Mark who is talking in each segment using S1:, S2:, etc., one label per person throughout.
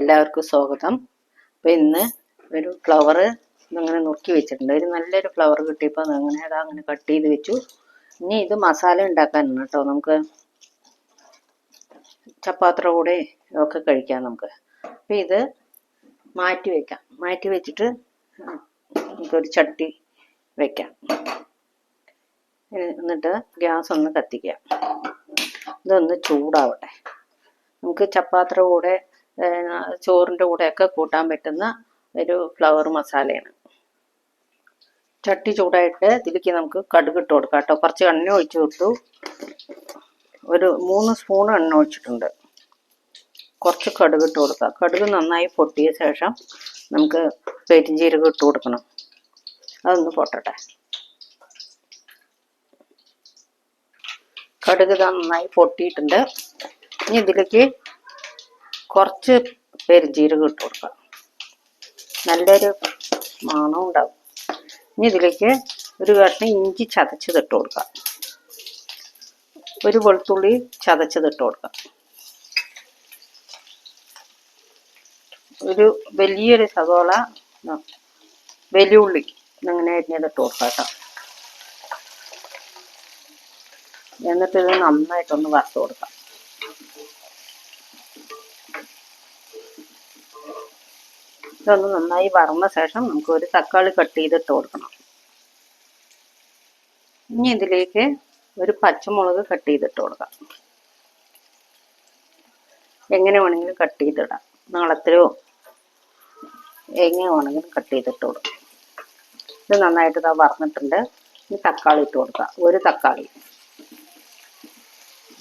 S1: എല്ലാവർക്കും സ്വാഗതം. അപ്പം ഇന്ന് ഒരു ഫ്ലവർ ഇങ്ങനെ നുറുക്കി വെച്ചിട്ടുണ്ട്. ഒരു നല്ലൊരു ഫ്ലവർ കിട്ടിയപ്പോൾ അങ്ങനെ അതാ അങ്ങനെ കട്ട് ചെയ്ത് വെച്ചു. ഇനി ഇത് മസാല ഉണ്ടാക്കാനാണ് കേട്ടോ. നമുക്ക് ചപ്പാത്ര കൂടെ ഒക്കെ കഴിക്കാം നമുക്ക്. അപ്പം ഇത് മാറ്റി വെക്കാം. മാറ്റി വെച്ചിട്ട് നമുക്കൊരു ചട്ടി വെക്കാം. എന്നിട്ട് ഗ്യാസ് ഒന്ന് കത്തിക്കാം. ഇതൊന്ന് ചൂടാവട്ടെ. നമുക്ക് ചപ്പാത്ര കൂടെ ചോറിന്റെ കൂടെയൊക്കെ കൂട്ടാൻ പറ്റുന്ന ഒരു ഫ്ലവർ മസാലയാണ്. ചട്ടി ചൂടായിട്ട് ഇതിലേക്ക് നമുക്ക് കടുക് ഇട്ട് കൊടുക്കാം കേട്ടോ. കുറച്ച് എണ്ണ ഒഴിച്ച് കൊടുത്തു. ഒരു മൂന്ന് സ്പൂൺ എണ്ണ ഒഴിച്ചിട്ടുണ്ട്. കുറച്ച് കടുക് ഇട്ട് കൊടുക്കുക കടുക് നന്നായി പൊട്ടിയ ശേഷം നമുക്ക് പെരിഞ്ചീരകം ഇട്ട് കൊടുക്കണം. അതൊന്ന് പൊട്ടട്ടെ. കടുക് നന്നായി പൊട്ടിയിട്ടുണ്ട്. ഇനി ഇതിലേക്ക് കുറച്ച് പെരുജീരകം ഇട്ട് കൊടുക്കാം നല്ലൊരു മണം ഉണ്ടാവും. ഇനി ഇതിലേക്ക് ഒരു കഷ്ണം ഇഞ്ചി ചതച്ചതിട്ട് കൊടുക്കുക കൊടുക്കാം. ഒരു വെളുത്തുള്ളി ചതച്ചതിട്ട് കൊടുക്കുക കൊടുക്കാം. ഒരു വലിയൊരു സവോള ആ, വലിയുള്ളി ഇങ്ങനെ അരിഞ്ഞത് ഇട്ട് കൊടുക്കാം കേട്ടോ. എന്നിട്ടിത് നന്നായിട്ടൊന്ന് വറുത്ത് കൊടുക്കാം. ഇതൊന്ന് നന്നായി വറന്ന ശേഷം നമുക്ക് ഒരു തക്കാളി കട്ട് ചെയ്തിട്ട് കൊടുക്കണം. ഇനി ഇതിലേക്ക് ഒരു പച്ചമുളക് കട്ട് ചെയ്തിട്ട് കൊടുക്കാം. എങ്ങനെ വേണമെങ്കിലും കട്ട് ചെയ്തിടാം നീളത്തിലോ എങ്ങനെ വേണമെങ്കിലും കട്ട് ചെയ്തിട്ട് കൊടുക്കാം. ഇത് നന്നായിട്ട് ഇതാ വറന്നിട്ടുണ്ട്. ഇനി തക്കാളി ഇട്ട് കൊടുക്കാം. ഒരു തക്കാളി.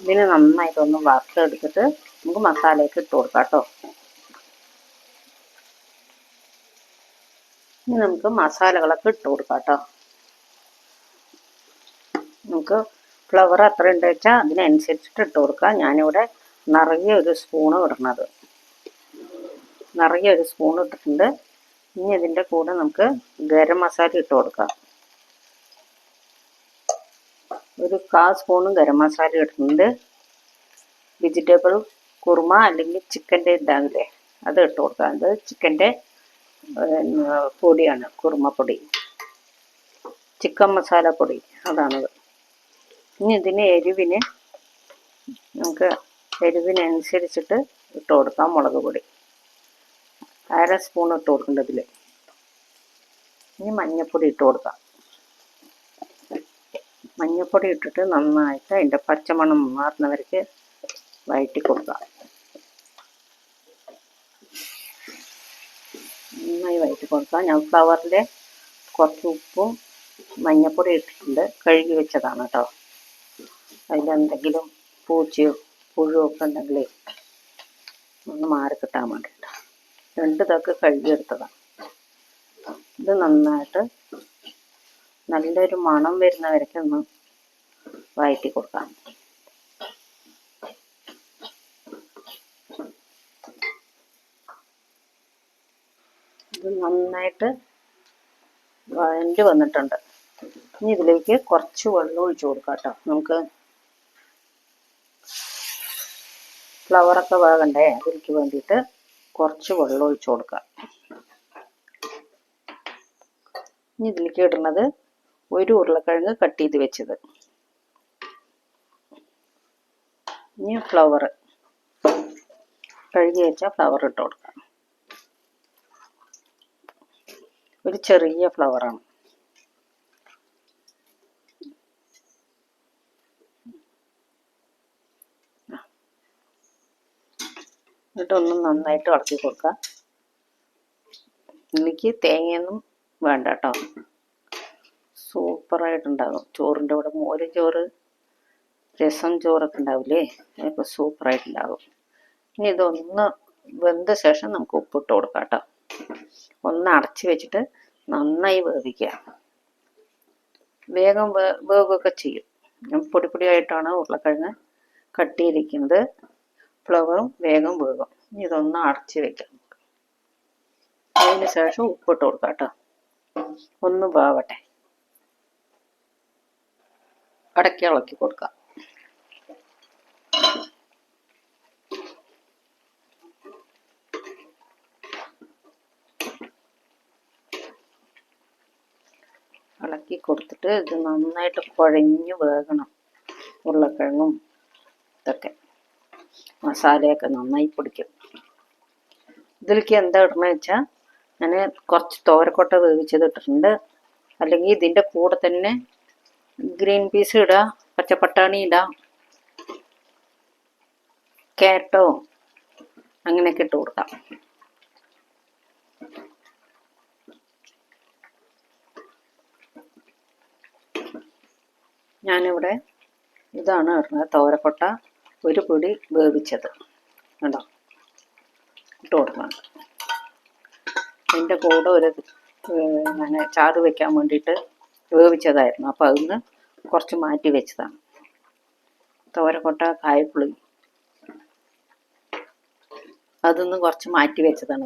S1: ഇതിന് നന്നായിട്ടൊന്ന് വറുത്തെടുത്തിട്ട് നമുക്ക് മസാലയൊക്കെ ഇട്ട് കൊടുക്കാം കേട്ടോ. ഇനി നമുക്ക് മസാലകളൊക്കെ ഇട്ട് കൊടുക്കാം കേട്ടോ നമുക്ക് ഫ്ലവർ എത്ര ഉണ്ട് വെച്ചാൽ അതിനനുസരിച്ചിട്ട് ഇട്ട് കൊടുക്കാം. ഞാനിവിടെ നിറയെ ഒരു സ്പൂണ് ഇടണത് നിറയെ ഒരു സ്പൂൺ ഇട്ടിട്ടുണ്ട്. ഇനി ഇതിന്റെ കൂടെ നമുക്ക് ഗരം മസാല ഇട്ട് കൊടുക്കാം. ഒരു കാ സ്പൂണും ഗരം മസാല ഇടുന്നുണ്ട് വെജിറ്റബിൾ കുറുമ അല്ലെങ്കിൽ ചിക്കന്റെ ഇതാകില്ലേ അത് ഇട്ട് കൊടുക്കാം. അത് ചിക്കന്റെ പൊടിയാണ് കുറുമപ്പൊടി. ചിക്കൻ മസാല പൊടി അതാണത് ഇനി ഇതിന് എരിവിന് നമുക്ക് എരിവിനനുസരിച്ചിട്ട് ഇട്ട് കൊടുക്കാം മുളക് പൊടി. അര സ്പൂൺ ഇട്ട് കൊടുക്കേണ്ടത് ഇതിൽ ഇനി മഞ്ഞൾപ്പൊടി ഇട്ട് കൊടുക്കാം. മഞ്ഞൾപ്പൊടി ഇട്ടിട്ട് നന്നായിട്ട് അതിന്റെ പച്ചമണം മാറുന്നവർക്ക് വഴറ്റി കൊടുക്കാം. നന്നായി വഴറ്റി കൊടുക്കാം ഞാൻ ഫ്ലവറിൽ കുറച്ച് ഉപ്പും മഞ്ഞപ്പൊടി ഇട്ടിട്ടുണ്ട്. കഴുകി വെച്ചതാണ് കേട്ടോ. അതിലെന്തെങ്കിലും പൂച്ചയോ പുഴുവോ ഒക്കെ ഉണ്ടെങ്കിൽ ഒന്ന് മാറി കിട്ടാൻ വേണ്ടിയിട്ട്. രണ്ട് ഇതൊക്കെ കഴുകിയെടുത്തതാണ് ഇത് നന്നായിട്ട് നല്ലൊരു മണം വരുന്നവരൊക്കെ ഒന്ന് വഴറ്റി കൊടുക്കാം. ഇത് നന്നായിട്ട് വഴണ്ട് വന്നിട്ടുണ്ട്. ഇനി ഇതിലേക്ക് കുറച്ച് വെള്ളം ഒഴിച്ചു കൊടുക്കാം കേട്ടോ. നമുക്ക് ഫ്ലവറൊക്കെ വേകണ്ടേ? അതിലേക്ക് വേണ്ടിയിട്ട് കുറച്ച് വെള്ളം ഒഴിച്ചു കൊടുക്കാം. ഇനി ഇതിലേക്ക് ഇടുന്നത് ഒരു ഉരുളക്കിഴങ്ങ് കട്ട് ചെയ്ത് വെച്ചത്. ഇനി ഫ്ലവർ കഴുകി വെച്ച ഫ്ലവർ ഇട്ട് കൊടുക്കാം. ഒരു ചെറിയ ഫ്ലവറാണ് എന്നിട്ടൊന്ന് നന്നായിട്ട് ഇളക്കി കൊടുക്കുക എനിക്ക് തേങ്ങയൊന്നും വേണ്ട കേട്ടോ സൂപ്പറായിട്ടുണ്ടാകും ചോറിന്റെ കൂടെ മോര് ചോറ് രസം ചോറൊക്കെ ഉണ്ടാവില്ലേ? അതൊക്കെ സൂപ്പറായിട്ടുണ്ടാകും ഇനി ഇതൊന്ന് വെന്ത ശേഷം നമുക്ക് ഉപ്പിട്ട് കൊടുക്കാം കേട്ടോ ഒന്ന് അടച്ച് വെച്ചിട്ട് നന്നായി വേവിക്കുക. വേഗം വേവുകയൊക്കെ ചെയ്യും. പൊടി പൊടിയായിട്ടാണ് ഉരുളക്കിഴങ്ങ് കട്ട് ചെയ്തിരിക്കുന്നത്. ഫ്ലവറും വേഗം വേകും ഇനി ഇതൊന്ന് അടച്ച് വെക്കാം. അതിന് ശേഷം ഉപ്പിട്ട് കൊടുക്കാം കേട്ടോ. ഒന്ന് വേവട്ടെ. അടക്കി ഇളക്കി കൊടുക്കാം. ഇളക്കി കൊടുത്തിട്ട് ഇത് നന്നായിട്ട് കുഴഞ്ഞു വേകണം. ഉരുളക്കിഴങ്ങും ഇതൊക്കെ. മസാലയൊക്കെ നന്നായി പിടിക്കും. ഇതിലേക്ക് എന്താ ഇടണമെന്ന് വെച്ചാൽ ഞാൻ കുറച്ച് തോരക്കൊട്ട വേവിച്ചത് ഇട്ടിട്ടുണ്ട്. അല്ലെങ്കിൽ ഇതിന്റെ കൂടെ തന്നെ ഗ്രീൻ പീസ് ഇടാം പച്ചപ്പട്ടാണി ഇടാം കാരറ്റോ അങ്ങനെയൊക്കെ ഇട്ട് കൊടുക്കാം. ഞാനിവിടെ ഇതാണ് ഇടുന്നത് തോരക്കൊട്ട ഒരു പൊടി വേവിച്ചത്. കണ്ടോ? ഇട്ട് കൊടുക്കണം. അതിന്റെ കൂടെ ഒരു ഞാൻ ചാറ് വെക്കാൻ വേണ്ടിയിട്ട് വേവിച്ചതായിരുന്നു. അപ്പോൾ അതിന്ന് കുറച്ച് മാറ്റി വെച്ചതാണ്. തോരക്കൊട്ട കായപ്പുളി. അതൊന്ന് കുറച്ച് മാറ്റി വെച്ചതാണ്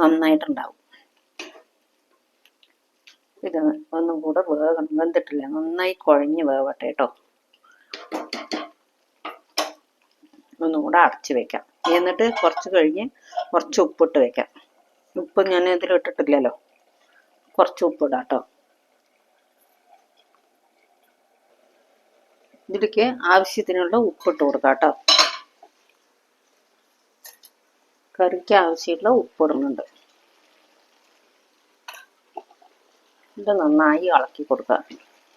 S1: നന്നായിട്ടുണ്ടാവും. ഇത് ഒന്നും കൂടെ വേഗം വെന്തിട്ടില്ല. നന്നായി കുഴഞ്ഞ് വേവട്ടെ കേട്ടോ ഒന്നും കൂടെ അടച്ച് വെക്കാം. എന്നിട്ട് കുറച്ച് കഴിഞ്ഞ് കുറച്ച് ഉപ്പിട്ട് വെക്കാം. ഉപ്പ് ഞാൻ ഇതിൽ ഇട്ടിട്ടില്ലല്ലോ. കുറച്ച് ഉപ്പിടാം കേട്ടോ ഇതിലേക്ക് ആവശ്യത്തിനുള്ള ഉപ്പിട്ട് കൊടുക്കാം കേട്ടോ കറിക്ക് ആവശ്യമുള്ള ഉപ്പിടുന്നുണ്ട് ഇത് നന്നായി ഇളക്കി കൊടുക്കുക.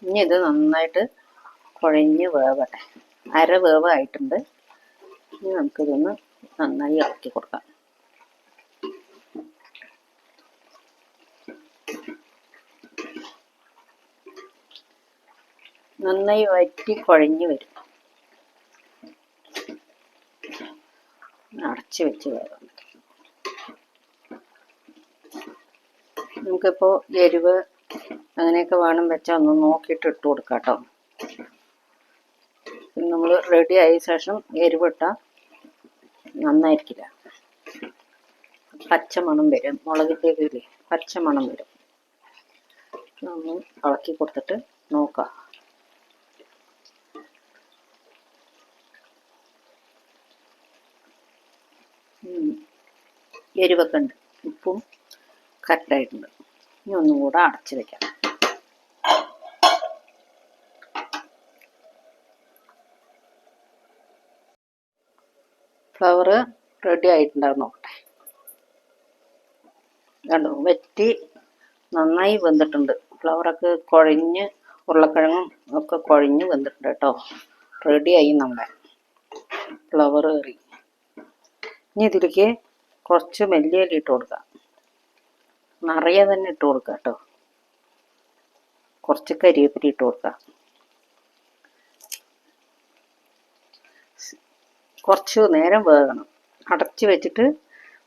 S1: ഇനി ഇത് നന്നായിട്ട് കുഴഞ്ഞ് വേവട്ടെ. അര വേവ് ആയിട്ടുണ്ട് ഇനി നമുക്കിതൊന്ന് നന്നായി ഇളക്കി കൊടുക്കാം. നന്നായി വറ്റി കുഴഞ്ഞു വരും. അടച്ചു വെച്ച് വേണം നമുക്കിപ്പോൾ എരിവ് അങ്ങനെയൊക്കെ വേണം വെച്ചാൽ ഒന്ന് നോക്കിയിട്ട് ഇട്ട് കൊടുക്കാം കേട്ടോ നമ്മൾ റെഡി ആയ ശേഷം എരിവിട്ട നന്നായിരിക്കില്ല. പച്ച പച്ചമണം വരും. മുളകിന്റെ പച്ച മണം വരും. ഒന്ന് ഇളക്കി കൊടുത്തിട്ട് നോക്കാം. എരിവൊക്കെ ഉണ്ട്. ഉപ്പും കറക്റ്റായിട്ടുണ്ട്. ഇനി ഒന്നും കൂടെ അടച്ച് ഫ്ലവർ റെഡി ആയിട്ടുണ്ടാവും നോക്കട്ടെ. കണ്ടു വെറ്റി നന്നായി വെന്തിട്ടുണ്ട്. ഫ്ലവറൊക്കെ കുഴഞ്ഞ് ഉരുളക്കിഴങ്ങും ഒക്കെ കുഴഞ്ഞ് വെന്തിട്ടുണ്ട് കേട്ടോ. റെഡിയായി നമ്മുടെ ഫ്ലവർ കറി. ഇനി ഇതിലേക്ക് കുറച്ച് മെല്ലിയല്ലി ഇട്ട് കൊടുക്കാം. നിറയെ തന്നെ ഇട്ട് കൊടുക്കുക കേട്ടോ. കുറച്ച് കരിവേപ്പില ഇട്ട് കൊടുക്കാം. കുറച്ച് നേരം വേകണം. അടച്ച് വെച്ചിട്ട്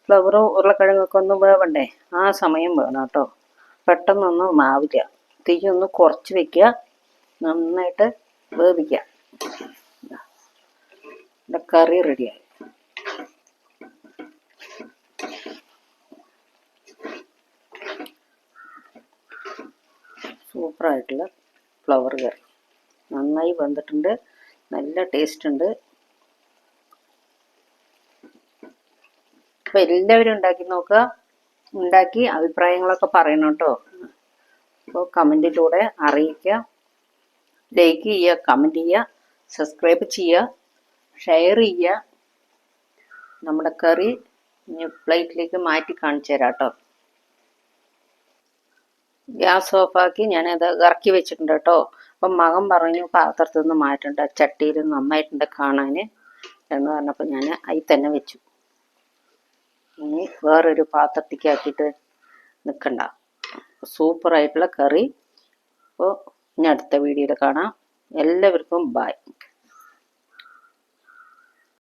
S1: ഫ്ലവറോ ഉരുളക്കിഴങ്ങൊക്കെ ഒന്ന് വേവണ്ടേ? ആ സമയം വേണം കേട്ടോ. പെട്ടെന്നൊന്നും മാവില്ല തീ ഒന്ന് കുറച്ച് വെക്കുക. നന്നായിട്ട് വേവിക്കുക. ഇവിടെ കറി റെഡിയായി. സൂപ്പറായിട്ടുള്ള ഫ്ലവർ കറി. നന്നായി വെന്തിട്ടുണ്ട്. നല്ല ടേസ്റ്റ് ഉണ്ട്. അപ്പോൾ എല്ലാവരും ഉണ്ടാക്കി നോക്കുക ഉണ്ടാക്കി അഭിപ്രായങ്ങളൊക്കെ പറയണം കേട്ടോ. അപ്പോൾ കമന്റിലൂടെ അറിയിക്കുക ലൈക്ക് ചെയ്യുക കമന്റ് ചെയ്യുക സബ്സ്ക്രൈബ് ചെയ്യുക ഷെയർ ചെയ്യുക. നമ്മുടെ കറി ഇനി പ്ലേറ്റിലേക്ക് മാറ്റി കാണിച്ചു തരാം കേട്ടോ. ഗ്യാസ് ഓഫാക്കി ഞാനത് ഇറക്കി വെച്ചിട്ടുണ്ട് കേട്ടോ. അപ്പം മകൻ പറഞ്ഞു പാത്രത്തിൽ നിന്ന് മാറ്റണ്ട ചട്ടിയിൽ നന്നായിട്ടുണ്ട് കാണാൻ എന്ന് പറഞ്ഞപ്പോൾ ഞാൻ അതിൽ തന്നെ വെച്ചു. ഇനി വേറൊരു പാത്രത്തേക്ക് ആക്കിയിട്ട് നിൽക്കണ്ട സൂപ്പറായിട്ടുള്ള കറി. അപ്പോൾ ഇനി അടുത്ത വീഡിയോയിൽ കാണാം. എല്ലാവർക്കും ബായ്